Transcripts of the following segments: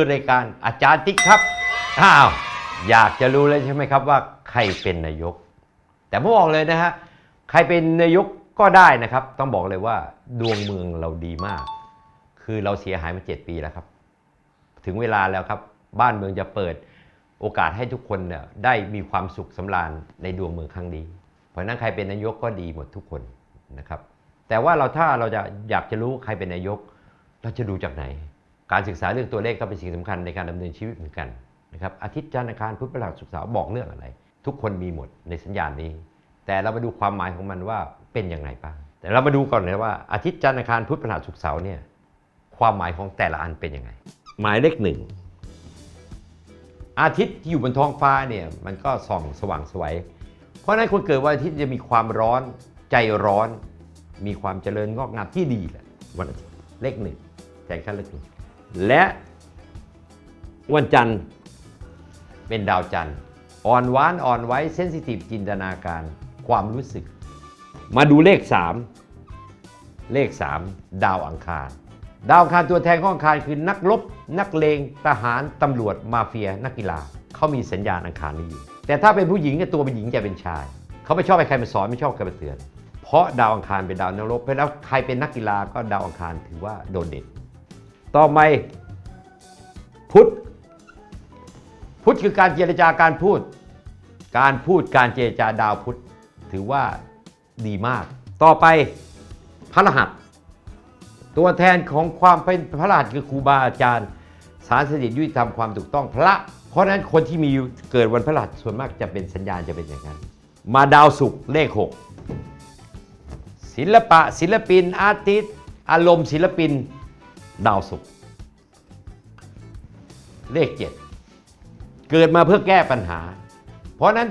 คือรายการอาจารย์ติ๊กครับอ้าวอยากจะรู้เลยใช่ไหมครับว่าใครเป็นนายก แต่ผมบอกเลยนะฮะใครเป็นนายกก็ได้นะครับ ต้องบอกเลยว่าดวงเมืองเราดีมาก คือเราเสียหายมาเจ็ดปีแล้วครับ ถึงเวลาแล้วครับ บ้านเมืองจะเปิดโอกาสให้ทุกคนเนี่ยได้มีความสุขสำราญในดวงเมืองครั้งนี้ เพราะฉะนั้นใครเป็นนายกก็ดีหมดทุกคนนะครับ แต่ว่าเราถ้าเราจะอยากจะรู้ใครเป็นนายก เราจะดูจากไหน การศึกษาเรื่องตัวเลขก็เป็นสิ่งสำคัญในการดำเนินชีวิตเหมือนกันนะครับอาทิตย์จันทร์อังคารพุธพฤหัสศุกร์เสาร์บอกเรื่องอะไร ทุกคนมีหมดในสัญญาณนี้ แต่เรามาดูความหมายของมันว่าเป็นยังไงบ้างแต่เรามาดูก่อนเลยว่าอาทิตย์จันทร์อังคารพุธพฤหัสศุกร์เสาร์เนี่ยความหมายของแต่ละอันเป็นยังไง หมายเลขหนึ่งอาทิตย์ที่อยู่บนท้องฟ้าเนี่ยมันก็ส่องสว่างสวย เพราะนั้นคนเกิดวันอาทิตย์จะมีความร้อนใจร้อน มีความเจริญงอกงามที่ดีแหละวันอาทิตย์เลขหนึ่งใจขั้นเลขหนึ่ง และวันจันทร์เป็นดาวจันทร์อ่อนหวานอ่อนไหวเซนซิทีฟจินตนาการความรู้สึก มาดูเลข 3 เลข 3 ดาวอังคาร ดาวอังคารตัวแทนของอังคารคือนักรบนักเลงทหารตำรวจมาเฟีย นักกีฬาเขามีสัญญาณอังคารนี้อยู่แต่ถ้าเป็นผู้หญิงตัวเป็นหญิงจะเป็นชาย เขาไม่ชอบให้ใครมาสอนไม่ชอบใครมาเตือน เพราะดาวอังคารเป็นดาวนรกเพราะฉะนั้นใครเป็นนักกีฬาก็ดาวอังคารถือว่าโดดเด่น ต่อไปพุทธพุทธคือการเจรจาการพูด การพูดการเจรจาดาวพุทธถือว่าดีมาก ต่อไปพระรหัส ตัวแทนของความเป็นพระรหัสคือครูบาอาจารย์ สารสถิตยุติธรรมความถูกต้องพระ เพราะนั้นคนที่มีเกิดวันพระรหัสส่วนมากจะเป็นสัญญาณจะเป็นอย่างนั้น มาดาวศุกร์เลข 6 ศิลปะศิลปินอาร์ติสอารมณ์ศิลปิน ดาวศุกร์เลข7เกิดมาเพื่อแก้ปัญหา เพราะนั้น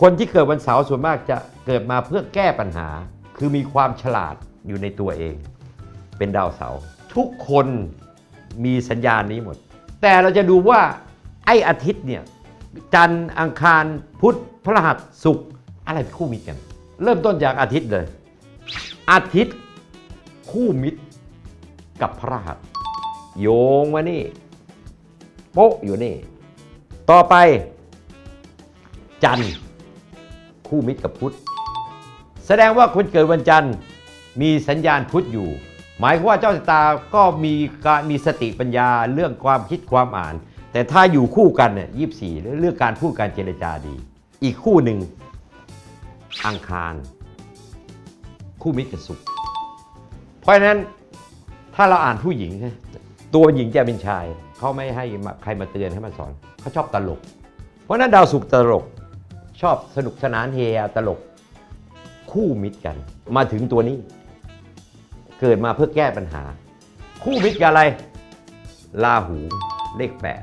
คนที่เกิดวันเสาร์ส่วนมากจะเกิดมาเพื่อแก้ปัญหา คือมีความฉลาดอยู่ในตัวเอง เป็นดาวเสาร์ทุกคนมีสัญญาณนี้หมด แต่เราจะดูว่าไอ้อาทิตย์เนี่ยจันทร์อังคารพุธพฤหัสศุกร์อะไรคู่มิตรกัน เริ่มต้นจากอาทิตย์เลย อาทิตย์คู่มิตร กับพระหัสโยงมานี่ โป๊ะอยู่นี่ ต่อไป จันทร์คู่มิตรกับพุธแสดงว่าคนเกิดวันจันทร์มีสัญญาณพุธอยู่ หมายความว่าเจ้าชะตาก็มีการมีสติปัญญาเรื่องความคิดความอ่าน แต่ถ้าอยู่คู่กันเนี่ยยี่สี่เรื่องการพูดการเจรจาดี อีกคู่หนึ่งอังคาร คู่มิตรกับศุกร์เพราะฉะนั้น ถ้าเราอ่านผู้หญิง ตัวหญิงจะเป็นชาย เขาไม่ให้ใครมาเตือนให้มาสอน เขาชอบตลก เพราะนั้นดาวศุกร์ตลกชอบสนุกสนานเฮาตลกคู่มิตรกัน มาถึงตัวนี้ เกิดมาเพื่อแก้ปัญหา คู่มิตรกับอะไรลาหูเลขแปด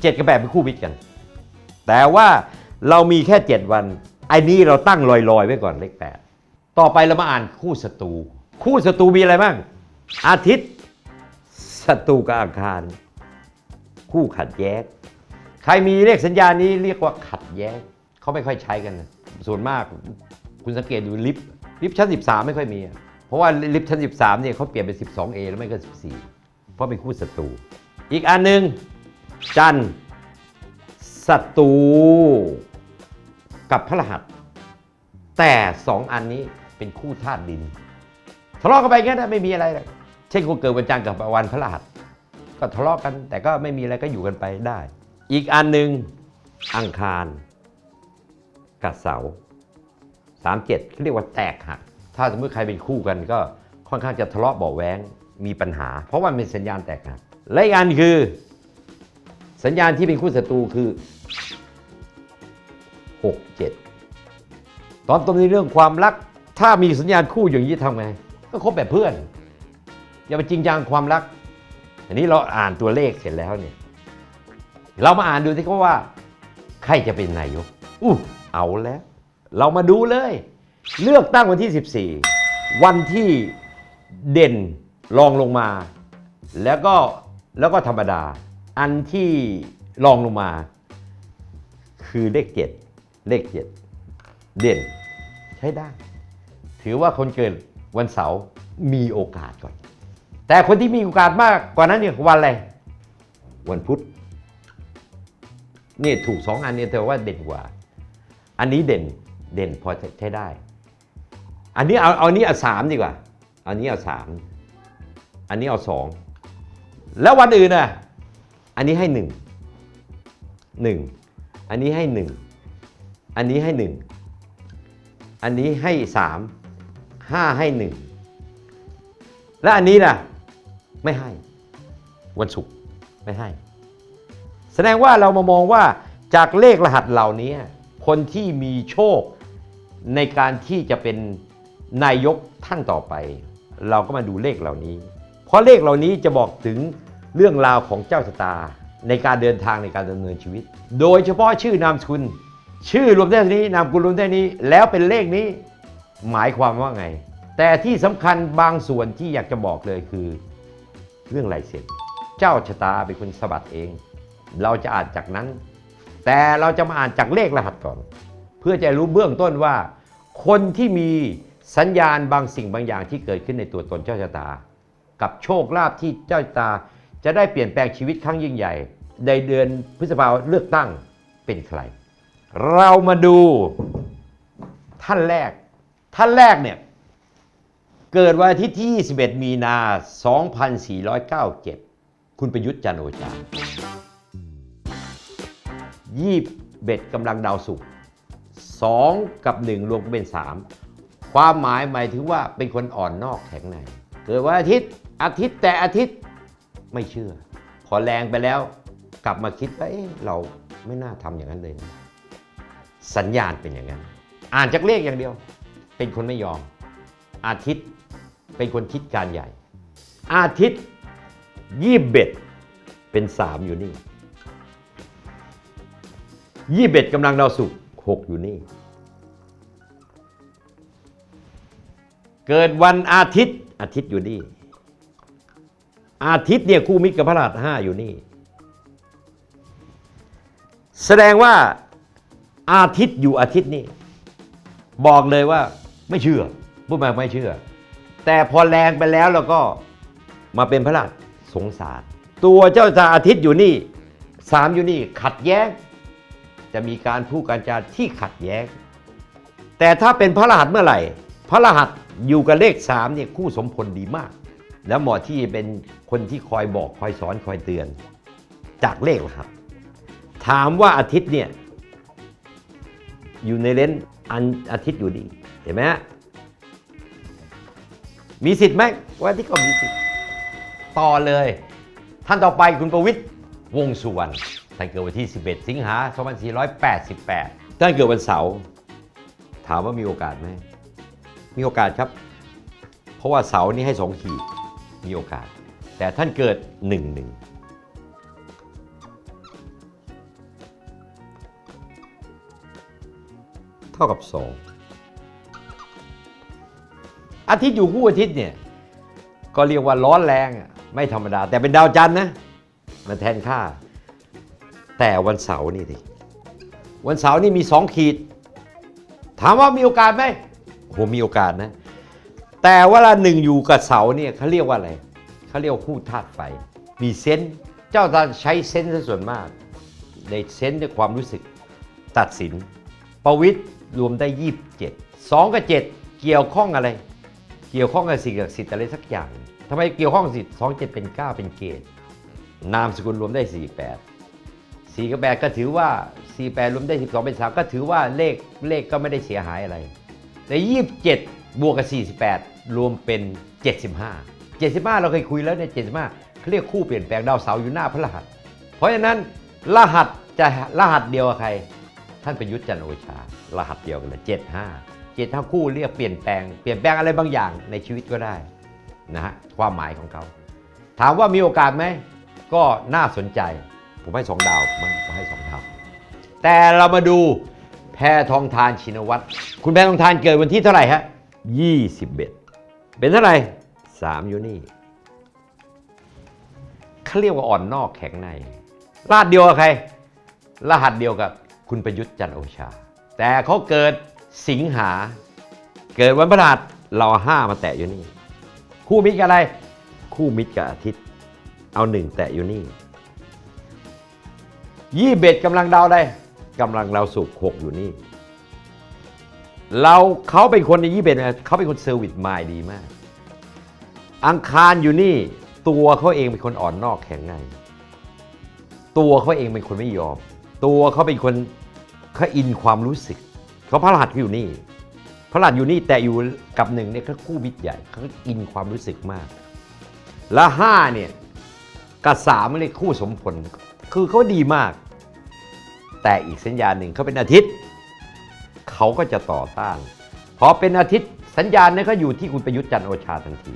เจ็ดกับแปดเป็นคู่มิตรกัน แต่ว่าเรามีแค่7วันไอ้นี้เราตั้งลอยๆไว้ก่อนเลขแปด ต่อไปเรามาอ่านคู่ศัตรูคู่ศัตรูมีอะไรบ้าง อาทิตย์ศัตรูกับอังคาร คู่ขัดแย้งใครมีเลขสัญญาณนี้เรียกว่าขัดแย้งเขาไม่ค่อยใช้กันนะส่วนมากคุณสังเกตดูลิฟต์ลิฟต์ชั้น 13 ไม่ค่อยมี เพราะว่าลิฟต์ชั้น 13เนี่ยเขาเปลี่ยนเป็น 12A แล้วไม่ก็ 14 เพราะเป็นคู่ศัตรู อีกอันหนึ่งจันศัตรูกับพระรหัส แต่สองอันนี้ เป็นคู่ธาตุดินทะเลาะกันไปงั้นนะไม่มีอะไรเลยเช่นคนเกิดวันจันทร์กับวันพระรหัสก็ทะเลาะกัน แต่ก็ไม่มีอะไรก็อยู่กันไปได้ อีกอันหนึ่งอังคารกับเสาสามเจ็ดเรียกว่าแตกหัก ถ้าสมมติใครเป็นคู่กันก็ค่อนข้างจะทะเลาะเบาะแว้งมีปัญหา เพราะว่ามันเป็นสัญญาณแตกหัก และอีกอันคือ สัญญาณที่เป็นคู่ศัตรูคือ 6 7ตอนต้นในเรื่องความรัก ถ้ามีสัญญาณคู่อย่างนี้ทำไง ก็คบแบบเพื่อน อย่าไปจริงจังความรัก อันนี้เราอ่านตัวเลขเสร็จแล้วเนี่ยเรามาอ่านดูสิเขาว่า ใครจะเป็นนายกอู้เอาแล้ว เรามาดูเลย เลือกตั้งวันที่ 14 วันที่เด่นรองลงมา แล้วก็แล้วก็ธรรมดา อันที่รองลงมา คือเลขเจ็ดเลขเจ็ดเด่นใช้ได้ ถือว่าคนเกิดวันเสาร์มีโอกาสก่อน แต่คนที่มีโอกาสมากกว่านั้นเนี่ยวันอะไร วันพุธนี่ถูกสองอันเนี่ยแต่ว่าเด่นกว่า อันนี้เด่นเด่นพอใช้ได้ อันนี้เอาเอาอันนี้เอาสามดีกว่า อันนี้เอาสามอันนี้เอาสองแล้ววันอื่นน่ะอันนี้ให้หนึ่งหนึ่งอันนี้ให้หนึ่งอันนี้ให้หนึ่งอันนี้ให้สาม ห้าให้หนึ่งและอันนี้น่ะไม่ให้ วันศุกร์ไม่ให้ แสดงว่าเรามามองว่าจากเลขรหัสเหล่านี้คนที่มีโชคในการที่จะเป็นนายกท่านต่อไป เราก็มาดูเลขเหล่านี้ เพราะเลขเหล่านี้จะบอกถึงเรื่องราวของเจ้าชะตาในการเดินทางในการดำเนินชีวิต โดยเฉพาะชื่อนามสกุล ชื่อรวมได้นี้นามกุลรวมได้นี้ แล้วเป็นเลขนี้ หมายความว่าไง แต่ที่สำคัญบางส่วนที่อยากจะบอกเลยคือ เรื่องลายเซ็นเจ้าชะตาเป็นคนสะบัดเอง เราจะอ่านจากนั้น แต่เราจะมาอ่านจากเลขรหัสก่อน เพื่อจะรู้เบื้องต้นว่า คนที่มีสัญญาณบางสิ่งบางอย่างที่เกิดขึ้นในตัวตนเจ้าชะตา กับโชคลาภที่เจ้าชะตาจะได้เปลี่ยนแปลงชีวิตครั้งยิ่งใหญ่ ในเดือนพฤษภาคมเลือกตั้งเป็นใคร เรามาดูท่านแรก ท่านแรกเนี่ย เกิดวันอาทิตย์ที่ 21 มีนา 2497 คุณประยุทธ์จันโอชายี่เบ็ดกำลังดาวสุกสองกับหนึ่งรวมเป็นสามความหมายหมายถึงว่าเป็นคนอ่อนนอกแข็งใน เกิดวันอาทิตย์อาทิตย์แต่อาทิตย์ไม่เชื่อ พอแรงไปแล้วกลับมาคิดว่าเอ๊ะเราไม่น่าทำอย่างนั้นเลยนะสัญญาณเป็นอย่างนั้น อ่านจากเลขอย่างเดียว เป็นคนไม่ยอม อาทิตย์เป็นคนคิดการใหญ่ อาทิตย์ยี่เบ็ดเป็นสามอยู่นี่ยี่เบ็ดกำลังดาวสุกร์หกอยู่นี่ เกิดวันอาทิตย์อาทิตย์อยู่นี่ อาทิตย์เนี่ยคู่มิตรกับพระรหัสห้าอยู่นี่ แสดงว่าอาทิตย์อยู่อาทิตย์นี่บอกเลยว่า ไม่เชื่อพูดมาไม่เชื่อ แต่พอแรงไปแล้วเราก็มาเป็นพระราชสงสาร ตัวเจ้าชาอาทิตย์อยู่นี่สามอยู่นี่ขัดแย้ง จะมีการพูดการจาที่ขัดแย้ง แต่ถ้าเป็นพระรหัสเมื่อไหร่ พระรหัสอยู่กับเลขสามเนี่ยคู่สมพลดีมาก แล้วเหมาะที่เป็นคนที่คอยบอกคอยสอนคอยเตือน จากเลขรหัสถามว่าอาทิตย์เนี่ย อยู่ในเลนส์อันอาทิตย์อยู่ดี เห็นไหมฮะ มีสิทธิ์ไหมว่าที่ก็มีสิทธิ์ต่อเลย ท่านต่อไปคุณประวิทย์วงสุวรรณท่านเกิดวันที่ 11 สิงหา 2488 ท่านเกิดวันเสาร์ถามว่ามีโอกาสไหม มีโอกาสครับ เพราะว่าเสาร์นี้ให้สองขีด มีโอกาส แต่ท่านเกิด1 1 เท่ากับ 2 อาทิตย์อยู่คู่อาทิตย์เนี่ยก็เรียกว่าร้อนแรงไม่ธรรมดา แต่เป็นดาวจันทร์นะมันแทนค่า แต่วันเสาร์นี่ดิวันเสาร์นี่มีสองขีด ถามว่ามีโอกาสไหมโหมีโอกาสนะ แต่เวลาหนึ่งอยู่กับเสาเนี่ยเขาเรียกว่าอะไรเขาเรียกคู่ธาตุไฟ มีเซนเจ้าจะใช้เซนส,ส่วนมากในเซนส์ในความรู้สึกตัดสิน ประวิทย์ รวมได้ 27 2 กับ 7 เกี่ยวข้องอะไร เกี่ยวข้องกับสิ่งศักดิ์สิทธิ์อะไรสักอย่างทำไมเกี่ยวข้องสิทธิ์2 7เจ็ดเป็น 9 เป็นเกณฑ์นามสกุลรวมได้ 48 4 กับ 8 ก็ถือว่า 48 รวมได้ 12 เป็น 3 ก็ถือว่าเลขเลขก็ไม่ได้เสียหายอะไร แต่ 27 บวกกับ 48 รวมเป็น 75 75 เราเคยคุยแล้วในย75เขาเรียกคู่เปลี่ยนแปลงดาวเสาร์อยู่หน้าพระรหัส เพราะฉะนั้นรหัสจะรหัสเดียวกับใคร ท่านประยุทธ์จันโอชา รหัสเดียวกันเลยเจ็ดห้าเจ็ดห้าคู่เรียกเปลี่ยนแปลงเปลี่ยนแปลงอะไรบางอย่างในชีวิตก็ได้นะฮะความหมายของเขา ถามว่ามีโอกาสไหม ก็น่าสนใจ ผมให้สองดาวมั้งผมให้สองดาวแต่เรามาดูแพทองทานชินวัตรคุณแพทองทานเกิดวันที่เท่าไหร่ฮะยี่สิบเอ็ดเป็นเท่าไหร่สามยูนี่เขาเรียกว่าอ่อนนอกแข็งในรหัสเดียวกับใคร รหัสเดียวกับ คุณประยุทธ์จันโอชา แต่เขาเกิดสิงหา เกิดวันพฤหัสเราเอห้ามาแตะอยู่นี่ คู่มิตรกับอะไร คู่มิตรกับอาทิตย์ เอาหนึ่งแตะอยู่นี่ยี่เบ็ดกำลังดาวได้กำลังดาสุกหกอยู่นี่ เราเขาเป็นคนในยี่เบ็ดนเขาเป็นคนเซอร์วิสมายดีมาก อังคารอยู่นี่ ตัวเขาเองเป็นคนอ่อนนอกแข็งในตัวเขาเองเป็นคนไม่ยอม ตัวเขาเป็นคนเขาอินความรู้สึก เขาพระรหัสอยู่นี่ พระรหัสอยู่นี่แต่อยู่กับหนึ่งเนี่ยเขาคู่มิตรใหญ่เขาอินความรู้สึกมาก และห้าเนี่ยกับสามเรียคู่สมผล คือเขาดีมาก แต่อีกสัญญาณหนึ่งเขาเป็นอาทิตย์ เขาก็จะต่อต้าน พอเป็นอาทิตย์สัญญาณนั้นก็อยู่ที่คุณประยุทธ์จันโอชาทันที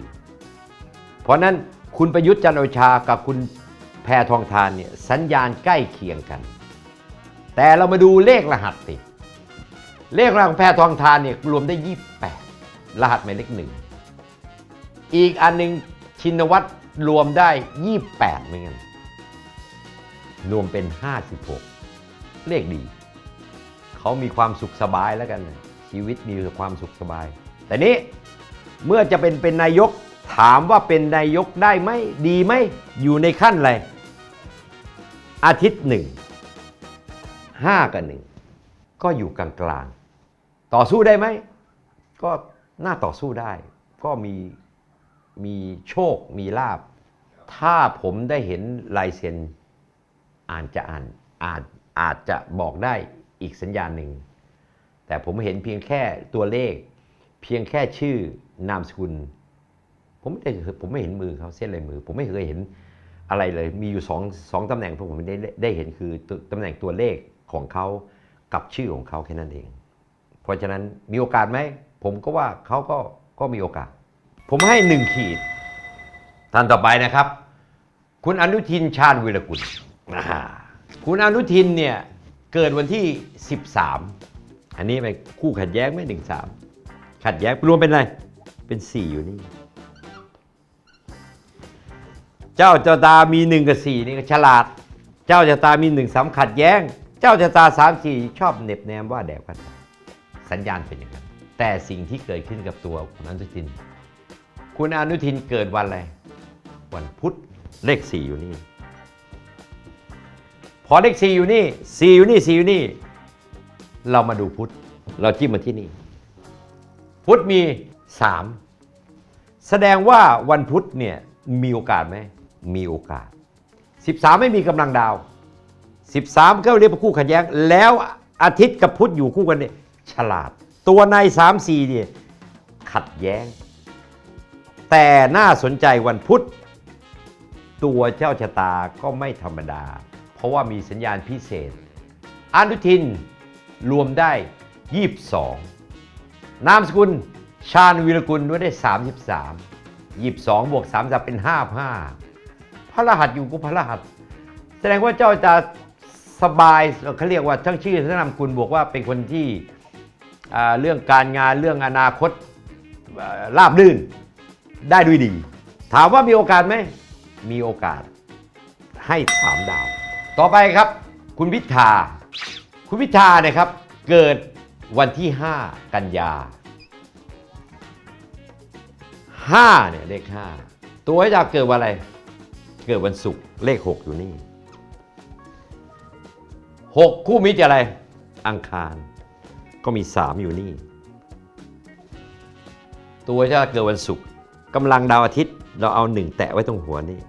เพราะนั้นคุณประยุทธ์จันโอชากับคุณแพทองทานเนี่ยสัญญาณใกล้เคียงกัน แต่เรามาดูเลขรหัสสิเลขรหัสของแพทองทานเนี่ยรวมได้ 28 รหัสหมายเลขหนึ่งอีกอันหนึ่งชินวัตรรวมได้ 28เหมือนกันรวมเป็น 56 เลขดี เขามีความสุขสบายแล้วกันชีวิตมีความสุขสบาย แต่นี้เมื่อจะเป็นเป็นนายกถามว่าเป็นนายกได้ไหมดีไหมอยู่ในขั้นอะไรอาทิตย์หนึ่ง ห้ากับหนึ่งก็อยู่กลางๆ ต่อสู้ได้ไหม ก็น่าต่อสู้ได้ ก็มีมีโชคมีลาบ ถ้าผมได้เห็นลายเซ็นอ่านจะอ่านอาจอาจจะบอกได้อีกสัญญาณหนึ่ง แต่ผมเห็นเพียงแค่ตัวเลข เพียงแค่ชื่อนามสกุล ผมไม่ได้ผมไม่เห็นมือเขาเส้นลายมือ ผมไม่เคยเห็นอะไรเลย มีอยู่สองสองตำแหน่งที่ผมได้ได้เห็นคือตำแหน่งตัวเลข ของเขากับชื่อของเขาแค่นั้นเอง เพราะฉะนั้นมีโอกาสไหม ผมก็ว่าเขาก็ก็มีโอกาส ผมให้หนึ่งขีด ท่านต่อไปนะครับ คุณอนุทินชาญวิรกุลคุณอนุทินเนี่ยเกิดวันที่ 13 อันนี้ไปคู่ขัดแย้งไหม่หนึ่งสามขัดแย้งรวมเป็นอะไร เป็น 4 อยู่นี่ เจ้าจตามีหนึ่งกับสี่นี่ก็ฉลาด เจ้าจตามีหนึ่งสามขัดแย้ง เจ้าจตาสามสี่ชอบเน็บแนมว่าแดกกันสัญญาณเป็นอย่างนั้น แต่สิ่งที่เกิดขึ้นกับตัวคุณอนุทิน คุณอนุทินเกิดวันอะไร วันพุธเลขสี่อยู่นี่ พอเลขสี่อยู่นี่สี่อยู่นี่สี่อยู่นี่ เรามาดูพุธเราจิ้มมาที่นี่ พุธมีสามแสดงว่าวันพุธเนี่ยมีโอกาสไหมมีโอกาส 13 ไม่มีกำลังดาว 13 ก็เรียกว่าคู่ขัดแย้ง แล้วอาทิตย์กับพุธอยู่คู่กันเนี่ยฉลาด ตัวใน 3 4เนี่ยขัดแย้ง แต่น่าสนใจวันพุธ ตัวเจ้าชะตาก็ไม่ธรรมดา เพราะว่ามีสัญญาณพิเศษอนุทินรวมได้ 22 นามสกุลชาญวีรกุลด้วยได้ 33 22บวก3จะเป็น 55พระรหัสอยู่ก็พระรหัส แสดงว่าเจ้าจะ สบายเขาเรียกว่าทั้งชื่อทั้งนามสกุลบอกว่าเป็นคนที่เรื่องการงานเรื่องอนาคตอ่าราบรื่นได้ด้วยดี ถามว่ามีโอกาสไหมมีโอกาสให้สามดาว ต่อไปครับ คุณพิธาคุณพิธาเนี่ยครับ เกิดวันที่ 5 กันยา5เนี่ยเลข5ตัวให้ดาวเกิดวันอะไร เกิดวันศุกร์เลข 6 อยู่นี่ 6 คู่มิตรอะไร อังคาร ก็มี 3 อยู่นี่ ตัวจะเกิดวันศุกร์กำลังดาวอาทิตย์ เราเอาหนึ่งแตะไว้ตรงหัวนี่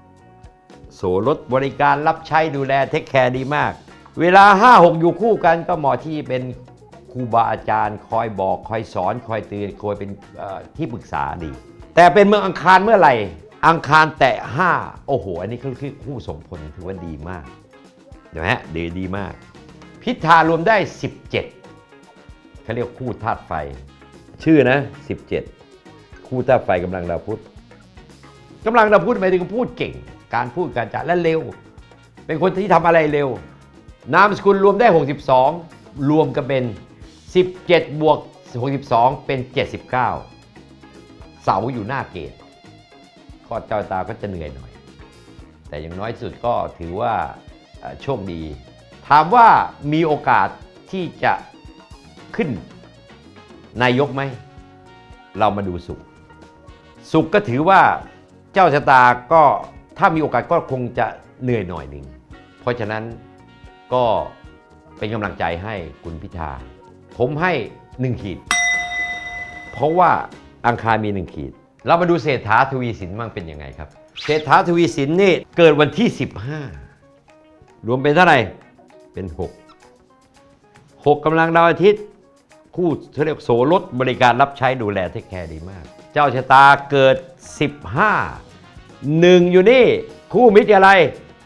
โสรถบริการรับใช้ดูแลเทคแคร์ดีมาก เวลา 5 6 อยู่คู่กันก็เหมาะที่เป็นครูบาอาจารย์ คอยบอก คอยสอน คอยเตือนคอยเป็นที่ปรึกษาดี แต่เป็นเมืองอังคารเมื่อไหร่ อังคารแตะ5โอ้โห อันนี้คือคือคู่สมพลถือว่าดีมากเดี๋ยวฮะดีดีมาก พิธารวมได้ 17เขาเรียกคู่ธาตุไฟ ชื่อนะ 17 คู่ธาตุไฟกำลังดาวพุธกำลังเราพูดหมายถึงพูดเก่ง การพูดการจาและเร็ว เป็นคนที่ทำอะไรเร็ว นามสกุลรวมได้ 62 รวมกันเป็น 17 บวก 62 เป็น 79 เสาอยู่หน้าเกตก็เจ้าตาก็จะเหนื่อยหน่อย แต่อย่างน้อยสุดก็ถือว่าเอ่อโชคดี ถามว่ามีโอกาสที่จะขึ้นนายกไหม เรามาดูสุข สุขก็ถือว่าเจ้าชะตาก็ถ้ามีโอกาสก็คงจะเหนื่อยหน่อยหนึ่ง เพราะฉะนั้นก็เป็นกำลังใจให้คุณพิธา ผมให้หนึ่งขีด เพราะว่าอังคารมีหนึ่งขีด เรามาดูเศรษฐาทวีสินบ้างเป็นยังไงครับ เศรษฐาทวีสินนี่เกิดวันที่ 15 รวมเป็นเท่าไหร่ เป็น 6 6กำลังดาวอาทิตย์คู่เขาเรียกโสรถบริการรับใช้ดูแลเทคแคร์ดีมาก เจ้าชะตาเกิด 15 1 อยู่นี่ คู่มิตรอะไร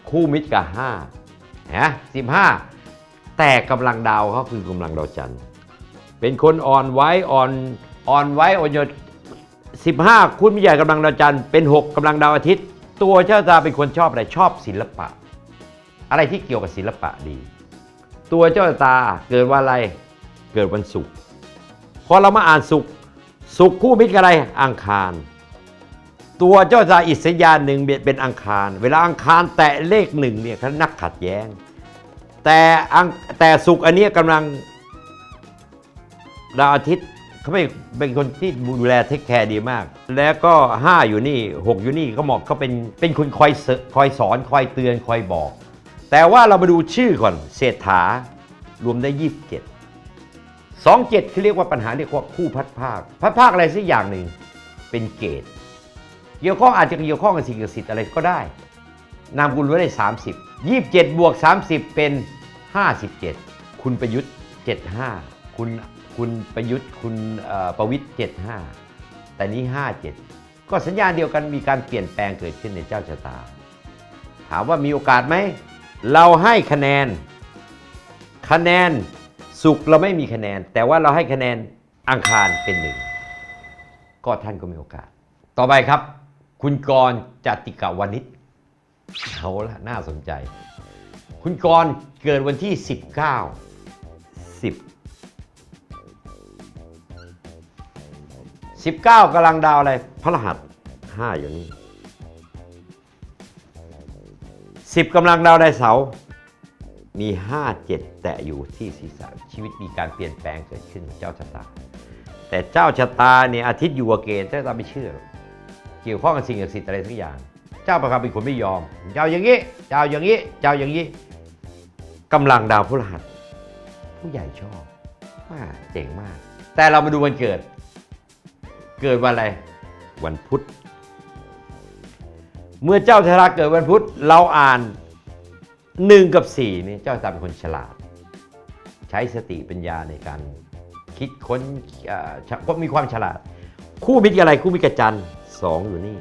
คู่มิตรกับ5นะ15 แต่กำลังดาวเขาคือกำลังดาวจันทร์เป็นคนอ่อนไหว้อ่อนอ่อนไหว้อ่อนโยน15 คุณมิใหญ่กำลังดาวจันทร์เป็น 6กำลังดาวอาทิตย์ ตัวเจ้าตาเป็นคนชอบอะไรชอบศิลปะ อะไรที่เกี่ยวกับศิลปะดี ตัวเจ้าตาเกิดวันอะไรเกิดวันศุกร์พอเรามาอ่านศุกร์ศุกร์คู่มิตรกับอะไรอังคาร ตัวเจ้าตาอิสยาหนึ่งเป็นอังคาร เวลาอังคารแตะเลขหนึ่งเนี่ยเขานักขัดแย้ง แต่อังแต่ศุกร์อันนี้กำลังดาวอาทิตย์เขาไม่เป็นคนที่ดูแลเทคแคร์ดีมาก แล้วก็ 5 อยู่นี่ 6 อยู่นี่เขาบอกเขาเป็นเป็นคนคอยคอยสอนคอยเตือนคอยบอก แต่ว่าเรามาดูชื่อก่อนเศรษฐารวมได้ 27 27 คือเรียกว่าปัญหาเรียกว่าคู่พัดภาค พัดภาคอะไรสักอย่างหนึ่งเป็นเกตเกี่ยวข้องอาจจะเกี่ยวข้องกับสิ่งศักดิ์สิทธิ์อะไรก็ได้ นามคุณรู้ได้ 30 27 บวก 30 เป็น 57 คุณประยุทธ์ 75 คุณคุณประยุทธ์คุณประวิทย์ 75 แต่นี้ 57 ก็สัญญาณเดียวกันมีการเปลี่ยนแปลงเกิดขึ้นในเจ้าชะตา ถามว่ามีโอกาสไหม เราให้คะแนน คะแนนสุขเราไม่มีคะแนน แต่ว่าเราให้คะแนนอังคารเป็นหนึ่งก็ท่านก็มีโอกาส ต่อไปครับ คุณกรจติกาวนิชเอาละน่าสนใจ คุณกรเกิดวันที่ 19 10 19กำลังดาวอะไรพระรหัส 5 อยู่นี่ 10กำลังดาวในเสา มี 5 7 แตะอยู่ที่ศีรษะชีวิตมีการเปลี่ยนแปลงเกิดขึ้นเจ้าชะตา แต่เจ้าชะตาเนี่ยอาทิตย์อยู่กับเกณฑ์เจ้าชะตาไม่เชื่อ เกี่ยวข้องกับสิ่งศักดิ์สิทธิ์อะไรทุกอย่าง เจ้าประคำเป็นคนไม่ยอม เจ้าอย่างนี้ เจ้าอย่างนี้ เจ้าอย่างนี้กำลังดาวพฤหัส ผู้ใหญ่ชอบว่าเจ๋งมาก แต่เรามาดูวันเกิด เกิดวันอะไร วันพุธ เมื่อเจ้าชะตาเกิดวันพุธเราอ่านหนึ่งกับสี่นี่เจ้าชะตาเป็นคนฉลาด ใช้สติปัญญาในการคิดค้นเพราะมีความฉลาด คู่มิตรกับอะไรคู่มิตรกับจันสองอยู่นี่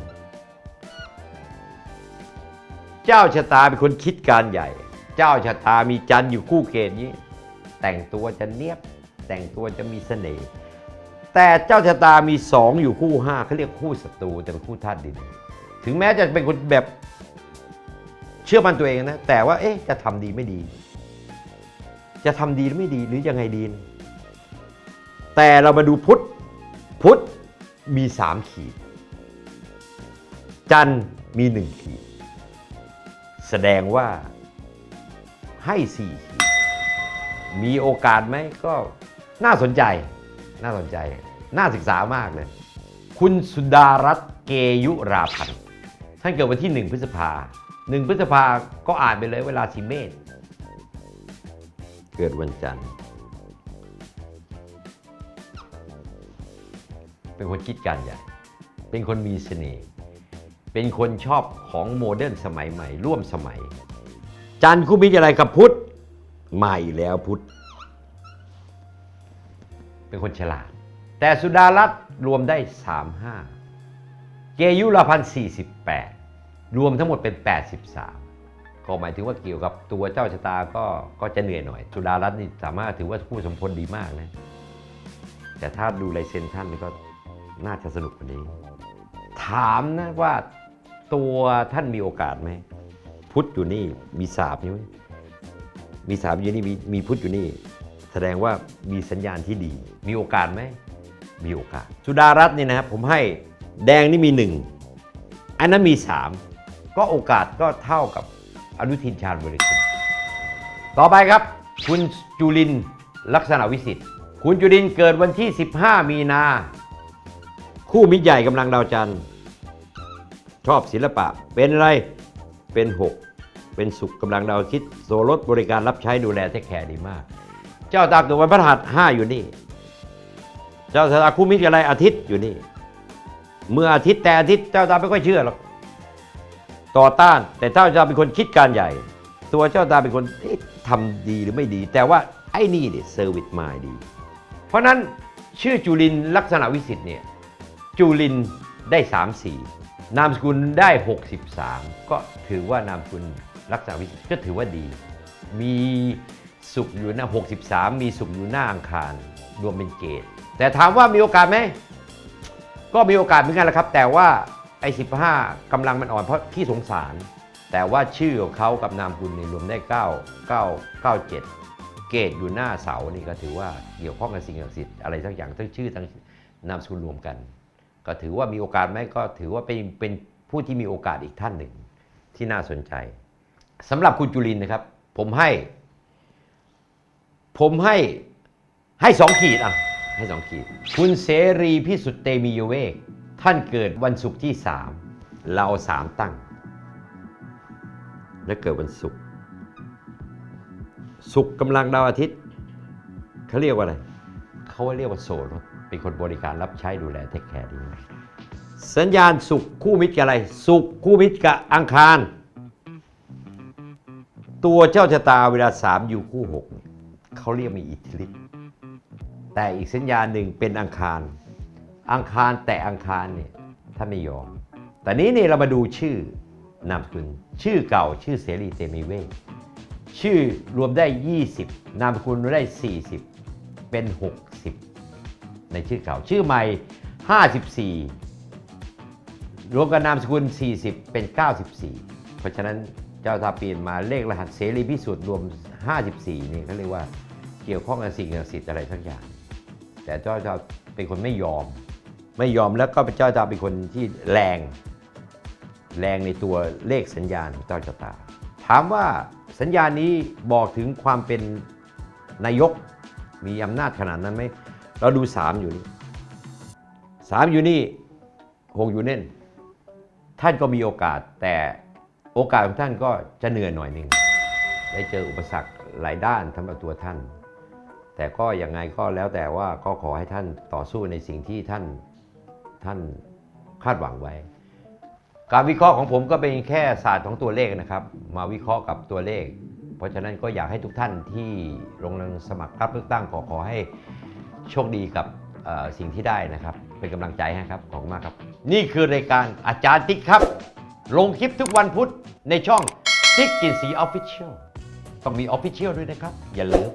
เจ้าชะตาเป็นคนคิดการใหญ่ เจ้าชะตามีจันอยู่คู่เกณฑ์นี้ แต่งตัวจะเนียบ แต่งตัวจะมีเสน่ห์แต่เจ้าชะตามีสองอยู่คู่ห้าเขาเรียกคู่ศัตรูแต่เป็นคู่ธาตุดิน ถึงแม้จะเป็นคนแบบเชื่อมั่นตัวเองนะ แต่ว่าเอ๊ะจะทำดีไม่ดี จะทำดีหรือไม่ดีหรือยังไงดีนะแต่เรามาดูพุทธพุทธมีสามขีด จันมีหนึ่งขีด แสดงว่าให้สี่ขีด มีโอกาสไหมก็น่าสนใจ น่าสนใจ น่าศึกษามากเลย คุณสุดารัตน์เกยุราพันธ์ ท่านเกิดวันที่ 1 พฤษภาหนึ่งพฤษภาก็อ่านไปเลยเวลาสีเมษเกิดวันจันทร์ เป็นคนคิดการใหญ่ เป็นคนมีเสน่ห์ เป็นคนชอบของโมเดิร์นสมัยใหม่ ร่วมสมัย จันทร์คู่มิตรอะไรกับพุทธใหม่แล้วพุทธ เป็นคนฉลาด แต่สุดารัตน์รวมได้35เก ยุรพันธ์48 รวมทั้งหมดเป็น 83 ก็หมายถึงว่าเกี่ยวกับตัวเจ้าชะตาก็ก็จะเหนื่อยหน่อย สุดารัตน์นี่สามารถถือว่าผู้สมพลดีมากนะ แต่ถ้าดูลายเซ็นท่านนี่ก็น่าจะสนุกกว่านี้ ถามนะว่าตัวท่านมีโอกาสไหม พุทธอยู่นี่มีสาบอยู่ไหมมีสาบอยู่นี่มีมีพุทธอยู่นี่ แสดงว่ามีสัญญาณที่ดี มีโอกาสไหม มีโอกาส สุดารัตน์นี่นะครับผมให้ แดงนี่มีหนึ่งอันนั้นมีสามก็โอกาสก็เท่ากับอนุทินชาญบริกุลต่อไปครับ คุณจุลินลักษณะวิสิทธิ์ คุณจุลินเกิดวันที่ 15 มีนา คู่มิตรใหญ่กำลังดาวจันทร์ ชอบศิลปะ เป็นอะไร เป็น 6 เป็นสุขกำลังดาวอาทิตย์โสรถบริการรับใช้ดูแลเทคแคร์ดีมาก เจ้าตาเกิดวันพฤหัสห้าอยู่นี่ เจ้าชะตาคู่มิตรอะไรอาทิตย์อยู่นี่ เมื่ออาทิตย์แต่อาทิตย์เจ้าตาไม่ค่อยเชื่อหรอกต่อต้าน แต่เจ้าตาเป็นคนคิดการใหญ่ ตัวเจ้าตาเป็นคนเอ๊ะทำดีหรือไม่ดี แต่ว่าไอ้นี่เนี่ยเซอร์วิสมาดี เพราะฉะนั้นชื่อจุลินลักษณะวิสิทธิ์เนี่ยจุลินได้ 3 4 นามสกุลได้ 63 ก็ถือว่านามสกุลลักษณะวิสิทธิ์ก็ถือว่าดี มีสุขอยู่หน้า 63 มีสุขอยู่หน้าอังคารรวมเป็นเกตแต่ถามว่ามีโอกาสไหม ก็มีโอกาสเหมือนกันแหละครับ แต่ว่าไอ้15กำลังมันอ่อนเพราะขี้สงสาร แต่ว่าชื่อของเขากับนามสกุลนี่รวมได้ 9 9 9 7 เกตอยู่หน้าเสานี่ก็ถือว่าเกี่ยวข้องกับสิ่งศักดิ์สิทธิ์อะไรสักอย่างทั้งชื่อทั้งนามสกุลรวมกัน ก็ถือว่ามีโอกาสไหมก็ถือว่าเป็นเป็นผู้ที่มีโอกาสอีกท่านหนึ่งที่น่าสนใจสำหรับคุณจุลินนะครับ ผมให้ ผมให้ให้สองขีดอะ ให้สองขีด คุณเสรีพิสุทธิ์เตมียเวก ท่านเกิดวันศุกร์ที่สามเราสามตั้ง และเกิดวันศุกร์สุขกำลังดาวอาทิตย์เขาเรียกว่าอะไรเขาเรียกว่าโซรถเป็นคนบริการรับใช้ดูแลเทคแคร์ดีมากสัญญาณสุขคู่มิตรกับอะไร สุขคู่มิตรกับอังคาร ตัวเจ้าชะตาเวลาสามอยู่คู่หกเนี่ยเขาเรียกมีอิทธิฤทธิ์ แต่อีกสัญญาหนึ่งเป็นอังคาร อังคารแต่อังคารเนี่ยถ้าไม่ยอม แต่นี้เนี่ยเรามาดูชื่อนามสกุลชื่อเก่าชื่อเสรีเตมีเวชื่อรวมได้ 20 นามสกุลได้ 40 เป็น 60 ในชื่อเก่าชื่อใหม่ 54 รวมกับนามสกุล 40 เป็น 94 เพราะฉะนั้นเจ้าทาเปลี่ยนมาเลขรหัสเสรีพิสุทธิ์รวม 54 นี่เขาเรียกว่าเกี่ยวข้องกับสิ่งศักดิ์สิทธิ์อะไรทั้งอย่าง แต่เจ้าจะเป็นคนไม่ยอม ไม่ยอมแล้วก็เจ้าจะเป็นคนที่แรง แรงในตัวเลขสัญญาณของเจ้าชะตา ถามว่าสัญญาณนี้บอกถึงความเป็นนายกมีอำนาจขนาดนั้นไหมเราดู3อยู่นี่สามอยู่นี่หกอยู่เน่น ท่านก็มีโอกาสแต่โอกาสของท่านก็จะเหนื่อยหน่อยหนึ่งได้เจออุปสรรคหลายด้านสำหรับตัวท่าน แต่ก็ยังไงก็แล้วแต่ว่าก็ขอให้ท่านต่อสู้ในสิ่งที่ท่านท่านคาดหวังไว้ การวิเคราะห์ของผมก็เป็นแค่ศาสตร์ของตัวเลขนะครับ มาวิเคราะห์กับตัวเลข เพราะฉะนั้นก็อยากให้ทุกท่านที่ลงสมัครรับเลือกตั้งขอขอให้โชคดีกับสิ่งที่ได้นะครับ เป็นกำลังใจให้ครับขอบคุณมากครับ นี่คือรายการอาจารย์ติ๊กครับ ลงคลิปทุกวันพุธในช่องติ๊กกินสีออฟฟิเชียลต้องมีออฟฟิเชียลด้วยนะครับ อย่าลืม